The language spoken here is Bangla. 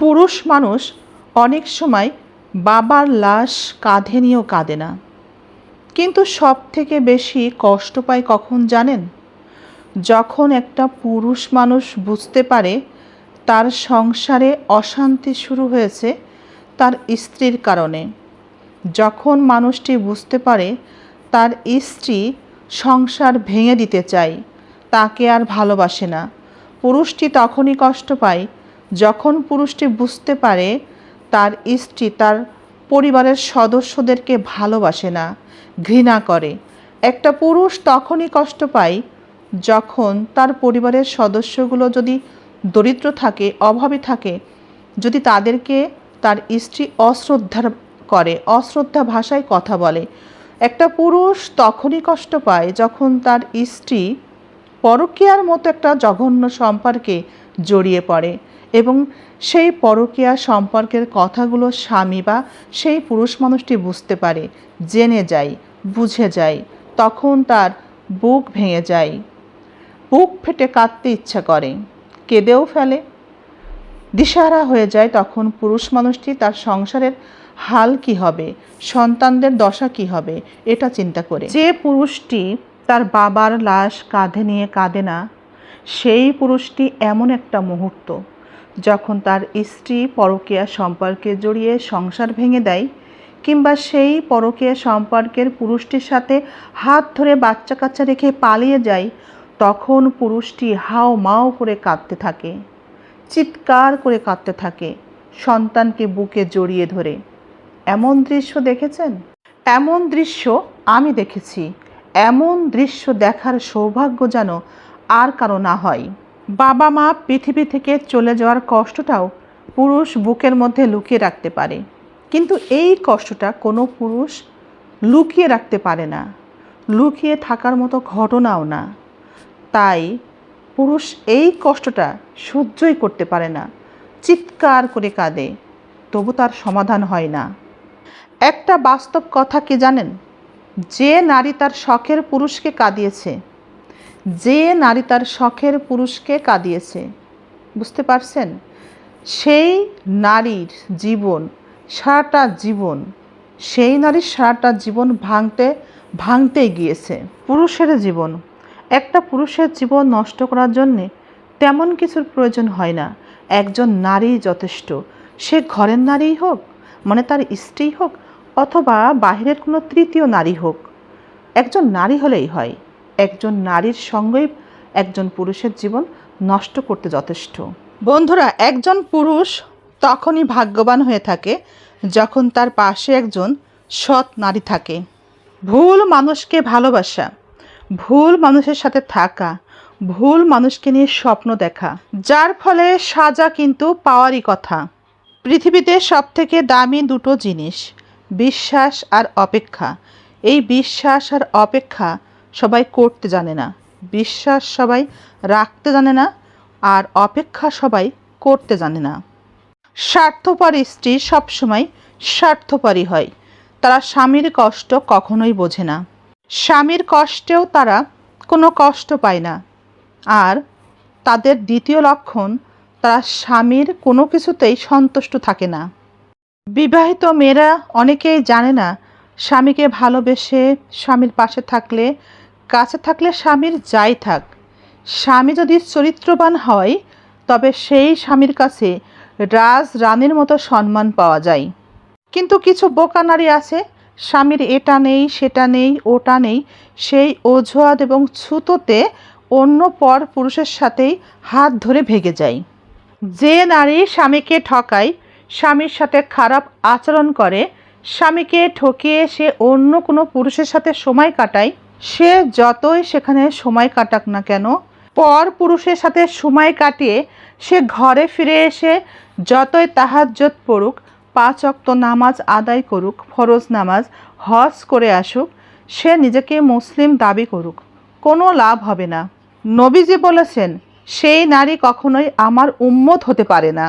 পুরুষ মানুষ অনেক সময় বাবার লাশ কাঁধে নিয়েও কাঁদে না। কিন্তু সব থেকে বেশি কষ্ট পায় কখন জানেন? যখন একটা পুরুষ মানুষ বুঝতে পারে তার সংসারে অশান্তি শুরু হয়েছে তার স্ত্রীর কারণে। যখন মানুষটি বুঝতে পারে তার স্ত্রী সংসার ভেঙে দিতে চায়, তাকে আর ভালোবাসে না। পুরুষটি তখনই কষ্ট পায় যখন পুরুষটি বুঝতে পারে তার স্ত্রী তার পরিবারের সদস্যদেরকে ভালোবাসে না, ঘৃণা করে, একটা পুরুষ তখনই কষ্ট পায় যখন তার পরিবারের সদস্যগুলো যদি দরিদ্র থাকে, অভাবী থাকে, যদি তাদেরকে তার স্ত্রী অশ্রদ্ধার করে, অশ্রদ্ধা ভাষায় কথা বলে। একটা পুরুষ তখনই কষ্ট পায় যখন তার স্ত্রী পরকীয়ার মতো একটা জঘন্য সম্পর্কে জড়িয়ে পড়ে এবং সেই পরকীয়া সম্পর্কের কথাগুলো স্বামী বা সেই পুরুষ মানুষটি বুঝতে পারে, জেনে যায়, বুঝে যায়, তখন তার বুক ভেঙে যায়। বুক ফেটে কাঁদতে ইচ্ছা করে, কেঁদেও ফেলে। দিশাহারা হয়ে যায় তখন পুরুষ মানুষটি তার সংসারের হাল কি হবে, সন্তানদের দশা কি হবে, এটা চিন্তা করে। যে পুরুষটি তার বাবার লাশ কাঁধে নিয়ে কাঁদে না সেই পুরুষটি এমন একটা মুহূর্ত, যখন তার স্ত্রী পরকীয়া সম্পর্কে জড়িয়ে সংসার ভেঙে দেয়, কিংবা সেই পরকীয়া সম্পর্কের পুরুষটির সাথে হাত ধরে বাচ্চা কাচ্চা রেখে পালিয়ে যায়, তখন পুরুষটি হাও মাও করে কাঁদতে থাকে, চিৎকার করে কাঁদতে থাকে, সন্তানকে বুকে জড়িয়ে ধরে। এমন দৃশ্য দেখেছেন? এমন দৃশ্য আমি দেখেছি। এমন দৃশ্য দেখার সৌভাগ্য যেন আর কারও না হয়। বাবা মা পৃথিবী থেকে চলে যাওয়ার কষ্টটাও পুরুষ বুকের মধ্যে লুকিয়ে রাখতে পারে। কিন্তু এই কষ্টটা কোনো পুরুষ লুকিয়ে রাখতে পারে না। লুকিয়ে থাকার মতো ঘটনাও না। তাই পুরুষ এই কষ্টটা সহ্যই করতে পারে না। চিৎকার করে কাঁদে, তবু তার সমাধান হয় না। একটা বাস্তব কথা কি জানেন? যে নারী তার শখের পুরুষকে কাঁদিয়েছে যে নারী তার শখের পুরুষকে কাঁদিয়েছে, বুঝতে পারছেন? সেই নারীর জীবন, সারাটা জীবন, সেই নারীর সারাটা জীবন ভাঙতে, ভাঙতেই গিয়েছে। পুরুষের জীবন, একটা পুরুষের জীবন নষ্ট করার জন্যে তেমন কিছুর প্রয়োজন হয় না। একজন নারী যথেষ্ট। সে ঘরের নারীই হোক মানে তার স্ত্রী হোক, অথবা বাহিরের কোনো তৃতীয় নারী হোক। একজন নারী হলেই হয়। একজন নারীর সঙ্গেই একজন পুরুষের জীবন নষ্ট করতে যথেষ্ট। বন্ধুরা, একজন পুরুষ তখনই ভাগ্যবান হয়ে থাকে যখন তার পাশে একজন সৎ নারী থাকে। ভুল মানুষকে ভালোবাসা, ভুল মানুষের সাথে থাকা, ভুল মানুষকে নিয়ে স্বপ্ন দেখা, যার ফলে সাজা কিন্তু পাওয়ারই কথা। পৃথিবীতে সবথেকে দামি দুটো জিনিস, বিশ্বাস আর অপেক্ষা। এই বিশ্বাস আর অপেক্ষা সবাই করতে জানে না। বিশ্বাস সবাই রাখতে জানে না আর অপেক্ষা সবাই করতে জানে না। স্বার্থপর স্ত্রী সবসময় স্বার্থপরই হয়। তারা স্বামীর কষ্ট কখনোই বোঝে না। স্বামীর কষ্টেও তারা কোনো কষ্ট পায় না। আর তাদের দ্বিতীয় লক্ষণ, তারা স্বামীর কোনো কিছুতেই সন্তুষ্ট থাকে না। বিবাহিত মেয়েরা অনেকেই জানে না স্বামীকে ভালোবেসে স্বামীর পাশে থাকলে কাছে থাকলে স্বামীর যাই থাক। স্বামী যদি চরিত্রবান হয়, তবে সেই স্বামীর কাছে রাজ রানীর মতো সম্মান পাওয়া যায়। কিন্তু কিছু বোকা নারী আছে, স্বামীর এটা নেই, সেটা নেই, ওটা নেই। সেই অজুহাত এবং ছুতোতে অন্য পর পুরুষের সাথেই হাত ধরে ভেগে যায়। যে নারী স্বামীকে ঠকায়, স্বামীর সাথে খারাপ আচরণ করে, স্বামীকে ঠকিয়ে সে অন্য কোনো পুরুষের সাথে সময় কাটায় সে যতই সেখানে সময় কাটাক না কেন, পর পুরুষের সাথে সময় কাটিয়ে সে ঘরে ফিরে এসে যতই তাহাজ্জত পড়ুক পাঁচ অক্ত নামাজ আদায় করুক, ফরজ নামাজ, হজ করে আসুক, সে নিজেকে মুসলিম দাবি করুক, কোনো লাভ হবে না। নবীজি বলেছেন, সেই নারী কখনোই আমার উম্মত হতে পারে না।